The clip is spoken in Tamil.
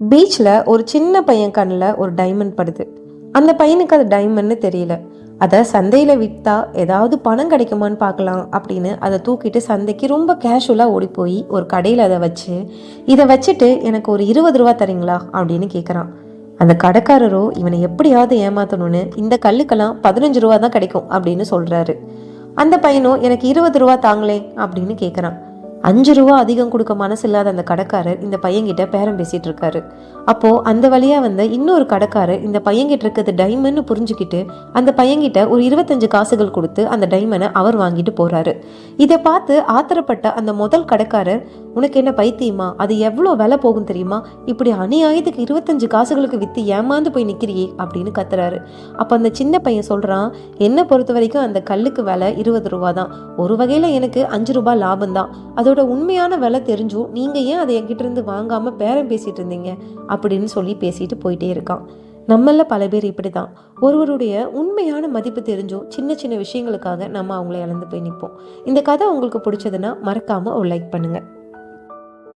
பீச்சில் ஒரு சின்ன பையன் கண்ணில் ஒரு டைமண்ட் படுது. அந்த பையனுக்கு அது டைமண்ட்னு தெரியல. அதை சந்தையில் விற்றா ஏதாவது பணம் கிடைக்குமான்னு பார்க்கலாம் அப்படின்னு அதை தூக்கிட்டு சந்தைக்கு ரொம்ப கேஷுவலாக ஓடி போய் ஒரு கடையில் அதை வச்சு இதை வச்சுட்டு எனக்கு ஒரு இருபது ரூபா தரீங்களா அப்படின்னு கேட்குறான் அந்த கடைக்காரரோ இவனை எப்படியாவது ஏமாற்றணும்னு இந்த கல்லுக்கெல்லாம் பதினஞ்சு ரூபா தான் கிடைக்கும் அப்படின்னு சொல்கிறாரு அந்த பையனும் எனக்கு இருபது ரூபா தாங்களே அப்படின்னு கேட்குறான் அஞ்சு ரூபா அதிகம் கொடுக்க மனசு இல்லாத அந்த கடைக்காரர் இந்த பையன்கிட்ட பேரம் பேசிட்டு இருக்காரு. அப்போ அந்த வழியா வந்த இன்னொரு கடைக்காரர் இந்த பையன்கிட்ட இருக்கிறது டைமண்ட்னு புரிஞ்சுக்கிட்டு அந்த பையன்கிட்ட ஒரு இருபத்தஞ்சு காசுகள் கொடுத்து அந்த டைமண்டை அவர் வாங்கிட்டு போறாரு. இதை பார்த்து ஆத்திரப்பட்ட அந்த முதல் கடைக்காரர் உனக்கு என்ன பைத்தியமா? அது எவ்வளோ விலை போகும் தெரியுமா? இப்படி அநியாயத்துக்கு இருபத்தஞ்சு காசுகளுக்கு வித்து ஏமாந்து போய் நிக்கிறியே அப்படின்னு கத்துறாரு. அப்போ அந்த சின்ன பையன் சொல்றான் என்னை பொறுத்த வரைக்கும் அந்த கல்லுக்கு விலை இருபது ரூபா தான். ஒரு வகையில் எனக்கு அஞ்சு ரூபாய் லாபம் தான். அதோட உண்மையான விலை தெரிஞ்சும் நீங்கள் ஏன் அதை என்கிட்ட இருந்து வாங்காமல் பேரம் பேசிகிட்டு இருந்தீங்க அப்படின்னு சொல்லி பேசிட்டு போயிட்டே இருக்கான். நம்மள பல பேர் இப்படி தான் ஒருவருடைய உண்மையான மதிப்பு தெரிஞ்சும் சின்ன சின்ன விஷயங்களுக்காக நம்ம அவங்கள இழந்து போய் நிற்போம் இந்த கதை உங்களுக்கு பிடிச்சதுன்னா மறக்காமல் ஒரு லைக் பண்ணுங்கள்